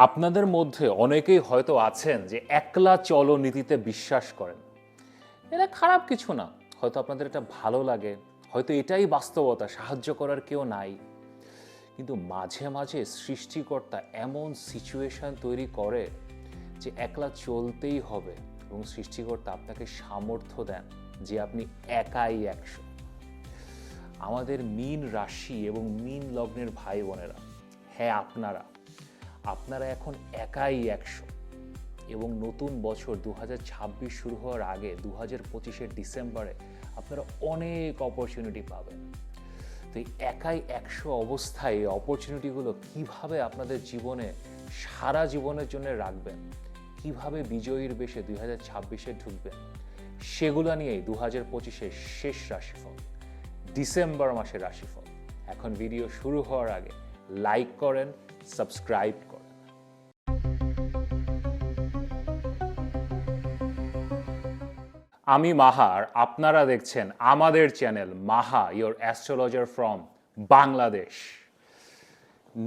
আপনাদের মধ্যে অনেকেই হয়তো আছেন যে একলা চলো নীতিতে বিশ্বাস করেন। এটা খারাপ কিছু না। হয়তো আপনাদের এটা ভালো লাগে। হয়তো এটাই বাস্তবতা, সাহায্য করার কেউ নাই। কিন্তু মাঝে মাঝে সৃষ্টিকর্তা এমন সিচুয়েশন তৈরি করে যে একলা চলতেই হবে এবং সৃষ্টিকর্তা আপনাকে সামর্থ্য দেন যে আপনি একাই একশো। আমাদের মিন রাশি এবং মিন লগ্নের ভাই বোনেরা হ্যাঁ আপনারা আপনারা এখন একাই একশো। এবং নতুন বছর দু হাজার ছাব্বিশ শুরু হওয়ার আগে দু হাজার পঁচিশের ডিসেম্বরে আপনারা অনেক অপরচুনিটি পাবেন। তো এই একাই একশো অবস্থায় এই অপরচুনিটিগুলো কীভাবে আপনাদের জীবনে, সারা জীবনের জন্য রাখবেন? কীভাবে বিজয়ীর বেশে দুই হাজার ছাব্বিশে ঢুকবেন? সেগুলো নিয়েই দু হাজার পঁচিশের শেষ রাশিফল, ডিসেম্বর মাসের রাশিফল। এখন ভিডিও শুরু হওয়ার আগে লাইক করেন সাবস্ক্রাইব আমি মাহা আর আপনারা দেখছেন আমাদের channel Maha your astrologer from Bangladesh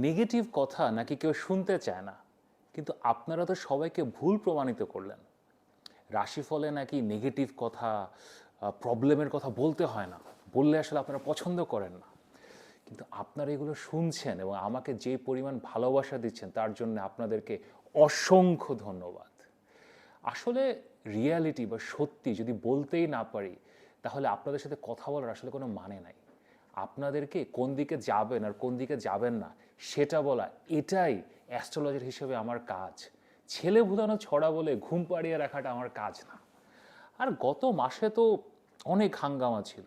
negative কথা নাকি কেউ শুনতে চায় না, কিন্তু আপনারা তো সবাইকে ভুল প্রমাণিত করলেন। রাশিফলে নাকি নেগেটিভ কথা প্রবলেমের কথা বলতে হয় না, বললে আসলে আপনারা পছন্দ করেন না। কিন্তু আপনারা এগুলো শুনছেন এবং আমাকে যে পরিমাণ ভালোবাসা দিচ্ছেন, তার জন্য আপনাদেরকে অসংখ্য ধন্যবাদ। আসলে রিয়ালিটি বা সত্যি যদি বলতেই না পারি, তাহলে আপনাদের সাথে কথা বলার আসলে কোনো মানে নাই। আপনাদেরকে কোন দিকে যাবেন আর কোন দিকে যাবেন না, সেটা বলা, এটাই অ্যাস্ট্রোলজার হিসেবে আমার কাজ। ছেলে ভুলানো ছড়া বলে ঘুম পাড়িয়ে রাখাটা আমার কাজ না। আর গত মাসে তো অনেক হাঙ্গামা ছিল।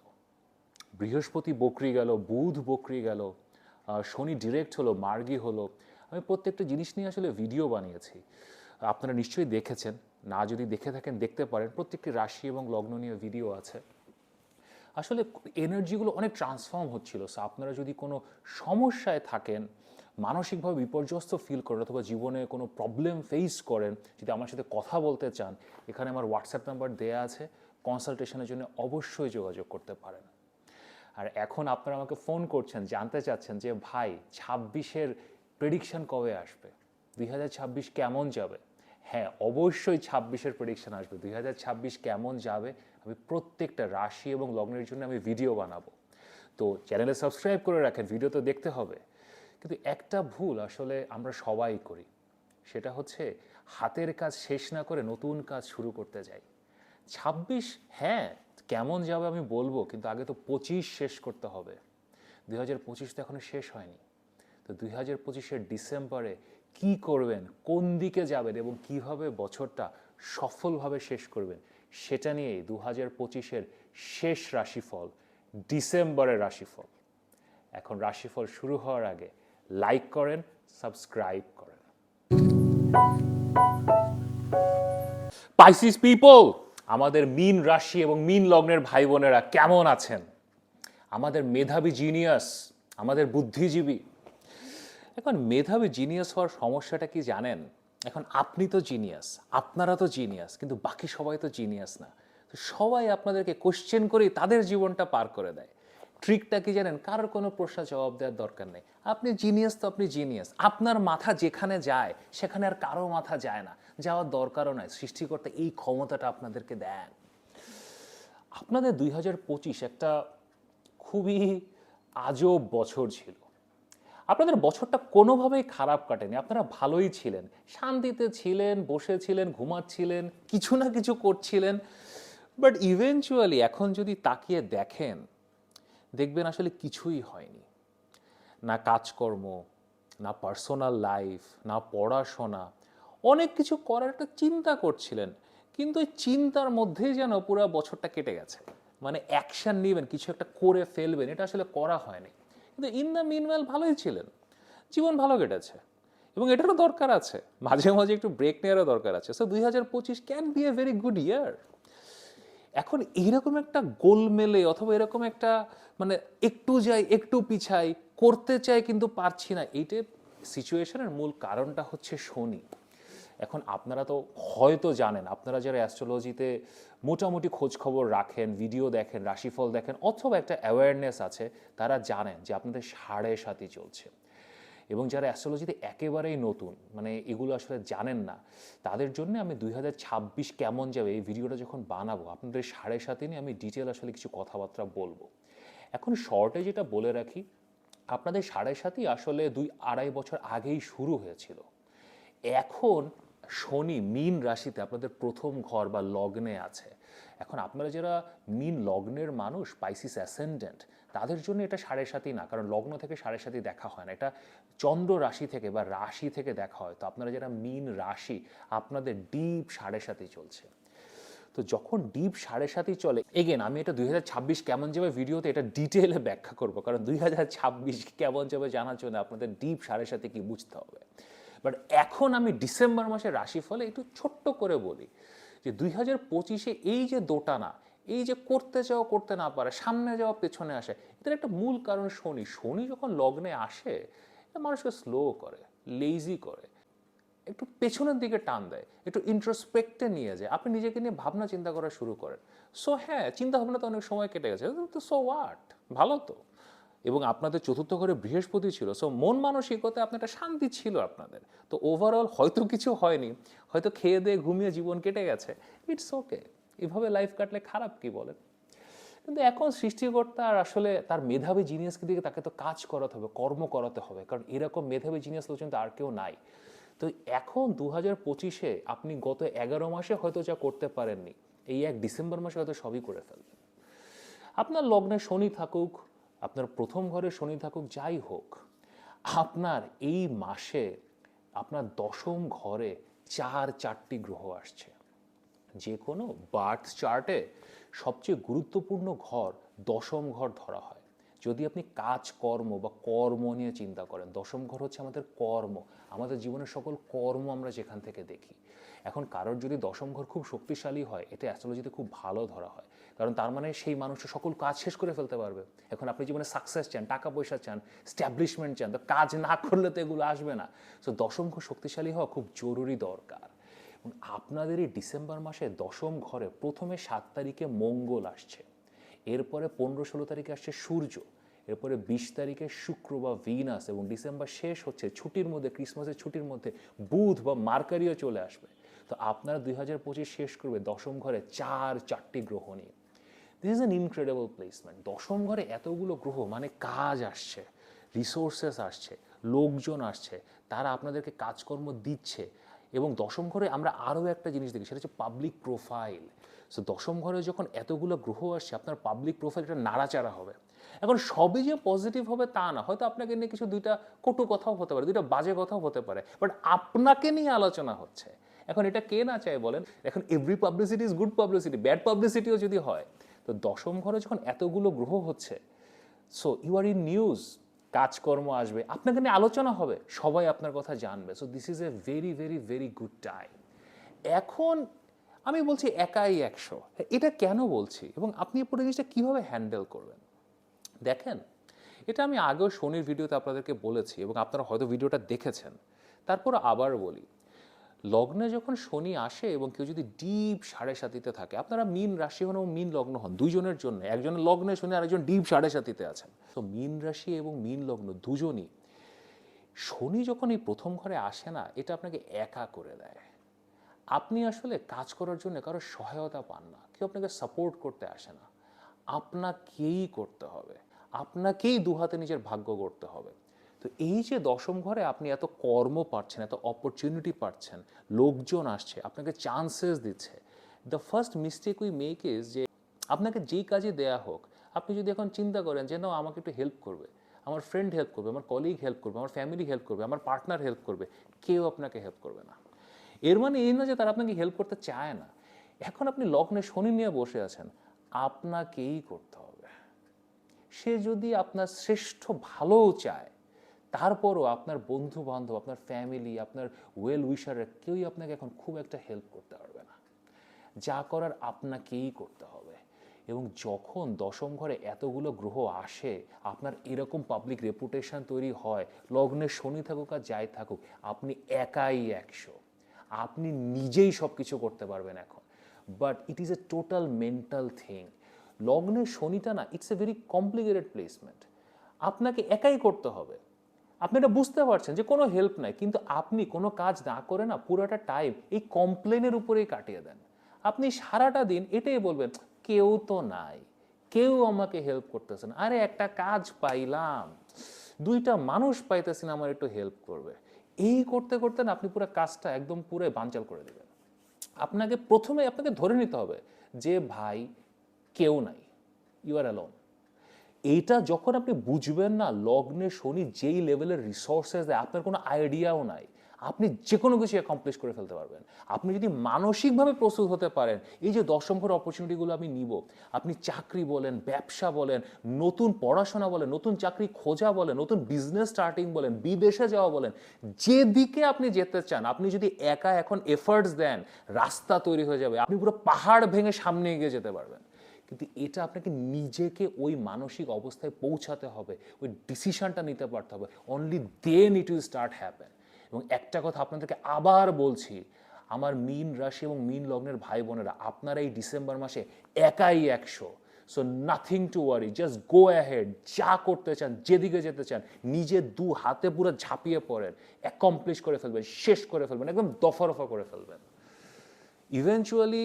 বৃহস্পতি বকরি গেল, বুধ বকরি গেল শনি ডিরেক্ট হলো, মার্গি হলো। আমি প্রত্যেকটা জিনিস নিয়ে আসলে ভিডিও বানিয়েছি। আপনারা নিশ্চয়ই দেখেছেন, না যদি দেখে থাকেন, দেখতে পারেন, প্রত্যেকটি রাশি এবং লগ্ন নিয়ে ভিডিও আছে। আসলে এনার্জিগুলো অনেক ট্রান্সফর্ম হচ্ছিল সো আপনারা যদি কোনো সমস্যায় থাকেন, মানসিকভাবে বিপর্যস্ত ফিল করেন অথবা জীবনে কোনো প্রবলেম ফেস করেন, যদি আমার সাথে কথা বলতে চান, এখানে আমার হোয়াটসঅ্যাপ নাম্বার দেয়া আছে কনসালটেশনের জন্য অবশ্যই যোগাযোগ করতে পারেন। আর এখন আপনারা আমাকে ফোন করছেন, জানতে চাচ্ছেন যে ভাই, ছাব্বিশের প্রেডিকশন কবে আসবে? দুই হাজার ছাব্বিশ কেমন যাবে? হ্যাঁ অবশ্যই ছাব্বিশের প্রেডিকশন আসবে। দুই হাজার ছাব্বিশ কেমন যাবে? আমি প্রত্যেকটা রাশি এবং লগ্নের জন্য আমি ভিডিও বানাবো। তো চ্যানেলে সাবস্ক্রাইব করে রাখেন ভিডিও তো দেখতে হবে। কিন্তু একটা ভুল আসলে আমরা সবাই করি। সেটা হচ্ছে হাতের কাজ শেষ না করে নতুন কাজ শুরু করতে যাই। ছাব্বিশ হ্যাঁ কেমন যাবে আমি বলব, কিন্তু আগে তো পঁচিশ শেষ করতে হবে। দুই হাজার পঁচিশ তো এখনও শেষ হয়নি। তো দুই হাজার পঁচিশের ডিসেম্বরে কি করবেন, কোন দিকে যাবেন এবং কীভাবে বছরটা সফলভাবে শেষ করবেন, সেটা নিয়েই দু হাজার পঁচিশের শেষ রাশিফল, ডিসেম্বরের রাশিফল। এখন রাশিফল শুরু হওয়ার আগে লাইক করেন সাবস্ক্রাইব করেন। পাইসিস পিপল আমাদের মিন রাশি এবং মিন লগ্নের ভাই বোনেরা কেমন আছেন? আমাদের মেধাবী জিনিয়াস আমাদের বুদ্ধিজীবী এখন মেধাবী জিনিয়াস হওয়ার সমস্যাটা কি জানেন? এখন আপনি তো জিনিয়াস আপনারা তো জিনিয়াস কিন্তু বাকি সবাই তো জিনিয়াস না। তো সবাই আপনাদেরকে কোশ্চেন করেই তাদের জীবনটা পার করে দেয়। ট্রিকটা কি জানেন? কারোর কোনো প্রশ্ন জবাব দেওয়ার দরকার নেই। আপনি জিনিয়াস তো আপনি জিনিয়াস আপনার মাথা যেখানে যায়, সেখানে আর কারও মাথা যায় না। যাওয়ার দরকারও নয় সৃষ্টিকর্তা এই ক্ষমতাটা আপনাদেরকে দেন। আপনাদের দুই হাজার পঁচিশ একটা খুবই আজব বছর ছিল। আপনাদের বছরটা কোনোভাবেই খারাপ কাটেনি। আপনারা ভালোই ছিলেন। শান্তিতে ছিলেন, বসেছিলেন, ঘুমাচ্ছিলেন, কিছু না কিছু করছিলেন। বাট ইভেনচুয়ালি এখন যদি তাকিয়ে দেখেন, দেখবেন আসলে কিছুই হয়নি। না কাজকর্ম, না পার্সোনাল লাইফ না পড়াশোনা। অনেক কিছু করার একটা চিন্তা করছিলেন। কিন্তু ওই চিন্তার মধ্যেই যেন পুরো বছরটা কেটে গেছে। মানে অ্যাকশন নেবেন, কিছু একটা করে ফেলবেন, এটা আসলে করা হয়নি। কিন্তু ইন দ্য মিনওয়েল ভালোই ছিলেন। জীবন ভালো কেটেছে। এবং এটারও দরকার আছে। মাঝে মাঝে একটু ব্রেক নেওয়ারও দরকার আছে। সো দুই হাজার পঁচিশ can be a very good year এখন এইরকম একটা গোলমেলে অথবা এরকম একটা মানে একটু যাই, একটু পিছাই, করতে চাই কিন্তু পারছি না। এইটা সিচুয়েশনের মূল কারণটা হচ্ছে শনি। এখন আপনারা তো হয়তো জানেন, আপনারা যারা অ্যাস্ট্রোলজিতে মোটামুটি খোঁজ খবর রাখেন ভিডিও দেখেন, রাশিফল দেখেন, অথবা একটা অ্যাওয়ারনেস আছে, তারা জানেন যে আপনাদের সাড়ে সাতই চলছে। এবং যারা অ্যাস্ট্রোলজিতে একেবারেই নতুন মানে এগুলো আসলে জানেন না, তাদের জন্য আমি দুই হাজার ছাব্বিশ কেমন যাবে, এই ভিডিওটা যখন বানাবো, আপনাদের সাড়ে সাথে নিয়ে আমি ডিটেল আসলে কিছু কথাবার্তা বলব। এখন শর্টে যেটা বলে রাখি, আপনাদের সাড়ে সাতই আসলে দুই আড়াই বছর আগেই শুরু হয়েছিল। এখন শনি মীন রাশিতে আপনাদের প্রথম ঘর বা লগ্নে আছে। এখন আপনারা যারা মিন লগ্নের মানুষ পাইসিস অ্যাসেন্ডেন্ট তাদের জন্য এটা সাড়ে সাতই না, কারণ লগ্ন থেকে সাড়ে সাতই দেখা হয় না। এটা চন্দ্র রাশি থেকে বা রাশি থেকে দেখা হয়। তো আপনারা যারা মিন রাশি, আপনাদের ডিপ সাড়ে সাতই চলছে। তো যখন ডিপ সাড়ে সাতই চলে এগেন আমি এটা দুই হাজার ছাব্বিশ কেমন যাবে ভিডিওতে এটা ডিটেলে ব্যাখ্যা করব, কারণ দুই হাজার ছাব্বিশ কেমন যাবে জানার জন্য আপনাদের ডিপ সাড়ে সাথে কি বুঝতে হবে। বাট এখন আমি ডিসেম্বর মাসের রাশিফলে একটু ছোট্ট করে বলি যে দুই হাজার পঁচিশে এই যে দোটানা, এই যে করতে যাওয়া, করতে না পারে, সামনে যাওয়া, পেছনে আসে, এটার একটা মূল কারণ শনি। শনি যখন লগ্নে আসে মানুষকে স্লো করে লেজি করে, একটু পেছনের দিকে টান দেয়, একটু ইন্ট্রোস্পেক্টে নিয়ে যায়। আপনি নিজেকে নিয়ে ভাবনা চিন্তা করা শুরু করেন। সো হ্যাঁ চিন্তা ভাবনা তো অনেক সময় কেটে গেছে। তো সো ওয়াট ভালো তো। এবং আপনাদের চতুর্থ ঘরে বৃহস্পতি ছিল। সো মন মানসিকতা আপনার একটা শান্তি ছিল আপনাদের। তো ওভারঅল হয়তো কিছু হয়নি। হয়তো খেয়ে দিয়ে ঘুমিয়ে জীবন কেটে গেছে। ইটস ওকে এভাবে লাইফ কাটলে খারাপ কি বলেন? কিন্তু এখন সৃষ্টিকর্তার আসলে তার মেধাবী জিনিয়াসকে দিকে তাকে তো কাজ করাতে হবে, কর্ম করাতে হবে। কারণ এরকম মেধাবী জিনিয়াস লোচন তো আর কেউ নাই। তো এখন দু হাজার পঁচিশে আপনি গত এগারো মাসে হয়তো যা করতে পারেননি, এই এক ডিসেম্বর মাসে হয়তো সবই করে ফেলবেন আপনার লগ্নে শনি থাকুক আপনার প্রথম ঘরে শনি থাকুক, যাই হোক, আপনার এই মাসে আপনার দশম ঘরে চার, চারটি গ্রহ আসছে। যে কোনো বার্থ চার্টে সবচেয়ে গুরুত্বপূর্ণ ঘর দশম ঘর ধরা হয়। যদি আপনি কাজ কর্ম বা কর্ম নিয়ে চিন্তা করেন, দশম ঘর হচ্ছে আমাদের কর্ম। আমাদের জীবনের সকল কর্ম আমরা যেখান থেকে দেখি। এখন কারোর যদি দশম ঘর খুব শক্তিশালী হয়, এটা অ্যাস্ট্রোলজিতে খুব ভালো ধরা হয়। কারণ তার মানে সেই মানুষটা সকল কাজ শেষ করে ফেলতে পারবে। এখন আপনি জীবনে সাকসেস চান, টাকা পয়সা চান স্ট্যাবলিশমেন্ট চান, তো কাজ না করলে তো এগুলো আসবে না। সো দশম ঘর শক্তিশালী হওয়া খুব জরুরি দরকার। আপনাদের এই ডিসেম্বর মাসে দশম ঘরে প্রথমে সাত তারিখে মঙ্গল আসছে। এরপরে পনেরো ষোলো তারিখে আসছে সূর্য, এরপরে বিশ তারিখে শুক্র বা ভিনাস এবং ডিসেম্বর শেষ হচ্ছে ছুটির মধ্যে, ক্রিসমাসের ছুটির মধ্যে বুধ বা মার্কারিও চলে আসবে। তো আপনারা দুই হাজার পঁচিশ শেষ করবে দশম ঘরে চার, চারটি গ্রহ নিয়ে। This is an incredible placement দশম ঘরে এতগুলো গ্রহ মানে কাজ আসছে রিসোর্সেস আসছে, লোকজন আসছে, তারা আপনাদেরকে কাজকর্ম দিচ্ছে এবং দশম ঘরে আমরা আরও একটা জিনিস দেখি, সেটা হচ্ছে পাবলিক প্রোফাইল সো দশম ঘরে যখন এতগুলো গ্রহ আসছে, আপনার পাবলিক প্রোফাইলটা নাড়াচাড়া হবে। এখন সবই যে পজিটিভ হবে তা না, হয়তো আপনাকে নিয়ে কিছু দুইটা কটু কথাও হতে পারে, দুইটা বাজে কথাও হতে পারে বাট আপনাকে নিয়ে আলোচনা হচ্ছে। এখন এটা কে না চায় বলেন? এখন every publicity is good publicity bad পাবলিসিটিও যদি হয়, তো দশম ঘরে যখন এতগুলো গ্রহ হচ্ছে so you are in news কাজকর্ম আসবে, আপনাকে নিয়ে আলোচনা হবে, সবাই আপনার কথা জানবে। So this is a very very very good time এখন আমি বলছি একাই একশো। এটা কেন বলছি? এবং আপনি পুরো জিনিসটা কীভাবে হ্যান্ডেল করবেন? দেখেন, এটা আমি আগেও শনির ভিডিওতে আপনাদেরকে বলেছি এবং আপনারা হয়তো ভিডিওটা দেখেছেন। তারপর আবার বলি, লগ্নে যখন শনি আসে এবং কেউ যদি ডিপ সাড়ে সাতিতে থাকে, আপনারা মিন রাশি হন এবং মিন লগ্ন হন, দুইজনের জন্য, একজনের লগ্নে শনি, আরেকজন ডিপ সাড়ে সাতিতে আছেন। তো মিন রাশি এবং মিন লগ্ন দুজনই, শনি যখন এই প্রথম ঘরে আসে না, এটা আপনাকে একা করে দেয়। আপনি আসলে কাজ করার জন্য কারও সহায়তা পান না। কেউ আপনাকে সাপোর্ট করতে আসে না। আপনাকেই করতে হবে। আপনাকেই দুহাতে নিজের ভাগ্য করতে হবে। তো এই যে দশম ঘরে আপনি এত কর্ম পাচ্ছেন, এত অপরচুনিটি পাচ্ছেন, লোকজন আসছে, আপনাকে চান্সেস দিচ্ছে। The first mistake we make is যে আপনাকে যেই কাজে দেয়া হোক, আপনি যদি এখন চিন্তা করেন যে না আমাকে একটু হেল্প করবে। আমার ফ্রেন্ড হেল্প করবে, আমার কলিগ হেল্প করবে, আমার ফ্যামিলি হেল্প করবে, আমার পার্টনার হেল্প করবে। কেউ আপনাকে হেল্প করবে না। এর মানে এই না যে তারা আপনাকে হেল্প করতে চায় না। এখন আপনি লগ্নে শনি নিয়ে বসে আছেন, আপনাকেই করতে হবে। সে যদি আপনার শ্রেষ্ঠ ভালোও চায়, তারপরও আপনার বন্ধু বান্ধব আপনার ফ্যামিলি আপনার ওয়েল উইশাররা কেউই আপনাকে এখন খুব একটা হেল্প করতে পারবে না। যা করার আপনাকেই করতে হবে। এবং যখন দশম ঘরে এতগুলো গ্রহ আসে, আপনার এরকম পাবলিক রেপুটেশন তৈরি হয়, লগ্নে শনি থাকুক আর যাই থাকুক, আপনি একাই একশো। আপনি নিজেই সব কিছু করতে পারবেন এখন। But it is a total mental thing লগ্নের শনিটা না it's a very complicated placement আপনাকে একাই করতে হবে। আপনি এটা বুঝতে পারছেন যে কোনো হেল্প নাই, কিন্তু আপনি কোনো কাজ না করে না পুরোটা টাইম এই কমপ্লেনের উপরেই কাটিয়ে দেন। আপনি সারাটা দিন এটাই বলবেন, কেউ তো নাই, কেউ আমাকে হেল্প করতেছে না। আরে একটা কাজ পাইলাম, দুইটা মানুষ পাইতেছে না, আমার একটু হেল্প করবে। এই করতে করতে না আপনি পুরো কাজটা একদম পুরো বাঞ্চাল করে দেবেন। আপনাকে প্রথমে আপনাকে ধরে নিতে হবে যে, ভাই, কেউ নাই। ইউ আর অ্যালোন এইটা যখন আপনি বুঝবেন না, লগ্নে শনি যেই লেভেলের রিসোর্সেস দেয় আপনার কোনো আইডিয়াও নাই। আপনি যে কোনো কিছু অ্যাকমপ্লিশ করে ফেলতে পারবেন। আপনি যদি মানসিকভাবে প্রস্তুত হতে পারেন, এই যে ঘর অপরচুনিটিগুলো আমি নিব, আপনি চাকরি বলেন, ব্যবসা বলেন, নতুন পড়াশোনা বলেন, নতুন চাকরি খোঁজা বলেন, নতুন বিজনেস স্টার্টিং বলেন, বিদেশে যাওয়া বলেন যেদিকে আপনি যেতে চান, আপনি যদি একা এখন এফার্টস দেন, রাস্তা তৈরি হয়ে যাবে, আপনি পুরো পাহাড় ভেঙে সামনে এগিয়ে যেতে পারবেন। কিন্তু এটা আপনাকে নিজেকে ওই মানসিক অবস্থায় পৌঁছাতে হবে, ওই ডিসিশনটা নিতে পারতে হবে only then it will start happen এবং একটা কথা আপনাদেরকে আবার বলছি, আমার মিন রাশি এবং মিন লগ্নের ভাই বোনেরা, আপনারা এই ডিসেম্বর মাসে একাই একশো। So nothing to worry just go ahead যা করতে চান, যেদিকে যেতে চান, নিজে দু হাতে পুরো ঝাঁপিয়ে পড়েন অ্যাকমপ্লিশ করে ফেলবেন, শেষ করে ফেলবেন, একদম দফা রফা করে ফেলবেন। ইভেনচুয়ালি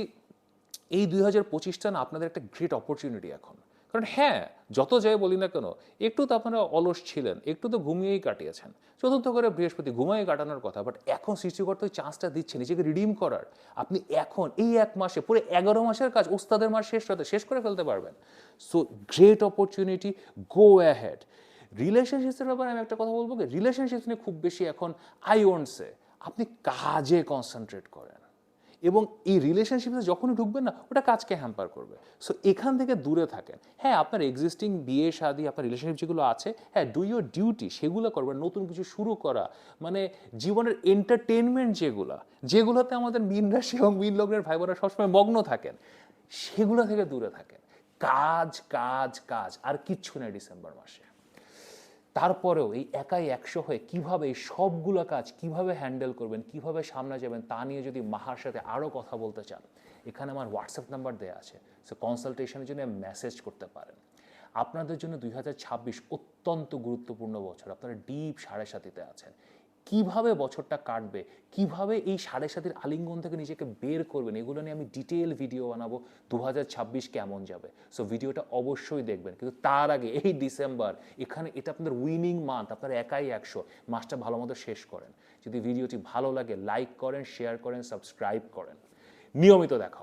এই দুই হাজার পঁচিশটা না, আপনাদের একটা গ্রেট অপরচুনিটি এখন। কারণ হ্যাঁ যত যাই বলি না কেন, একটু তো আপনারা অলস ছিলেন, একটু তো ঘুমিয়েই কাটিয়েছেন। চতুর্থ করে বৃহস্পতি ঘুমিয়ে কাটানোর কথা বাট এখন সৃষ্টিকর্তা ওই চান্সটা দিচ্ছে, নিজেকে রিডিম করার। আপনি এখন, এই এক মাসে, পুরো এগারো মাসের কাজ, ওস্তাদের মাস শেষ হতে, শেষ করে ফেলতে পারবেন। So great opportunity go ahead রিলেশনশিপসের ব্যাপারে আমি একটা কথা বলব কি? রিলেশনশিপস নিয়ে খুব বেশি এখন আই ওন্টসে আপনি কাজে কনসেন্ট্রেট করেন। এবং এই রিলেশনশিপে যখনই ঢুকবেন না, ওটা কাজকে হ্যাম্পার করবে। সো এখান থেকে দূরে থাকেন। হ্যাঁ আপনার এক্সিস্টিং বিয়ে, শাদী, আপনার রিলেশনশিপ যেগুলো আছে হ্যাঁ ডু ইউর ডিউটি সেগুলো করবেন, নতুন কিছু শুরু করা। মানে জীবনের এন্টারটেনমেন্ট যেগুলো, যেগুলোতে আমাদের মিন রাশি এবং মিন লগ্নের ভাই বোনেরা সবসময় মগ্ন থাকেন, সেগুলো থেকে দূরে থাকেন। কাজ কাজ কাজ, আর কিচ্ছু নেই ডিসেম্বর মাসে। তারপরেও এই একাই একশো হয়ে কীভাবে এই সবগুলো কাজ কীভাবে হ্যান্ডেল করবেন, কীভাবে সামনে যাবেন তা নিয়ে যদি মাহার সাথে আরও কথা বলতে চান, এখানে আমার হোয়াটসঅ্যাপ নাম্বার দেওয়া আছে। সো কনসালটেশনের জন্য মেসেজ করতে পারেন। আপনাদের জন্য দুই হাজার ছাব্বিশ অত্যন্ত গুরুত্বপূর্ণ বছর। আপনারা ডিপ সাড়ে সাতিতে আছেন। কীভাবে বছরটা কাটবে? কীভাবে এই সাড়ে সাতির আলিঙ্গন থেকে নিজেকে বের করবেন? এগুলো নিয়ে আমি ডিটেল ভিডিও বানাবো। দু হাজার ছাব্বিশ কেমন যাবে? সো ভিডিওটা অবশ্যই দেখবেন। কিন্তু তার আগে, এই ডিসেম্বর এখানে এটা আপনাদের উইনিং মান্থ আপনারা একাই একশো। মাসটা ভালো মতো শেষ করেন। যদি ভিডিওটি ভালো লাগে লাইক করেন শেয়ার করেন সাবস্ক্রাইব করেন। নিয়মিত দেখা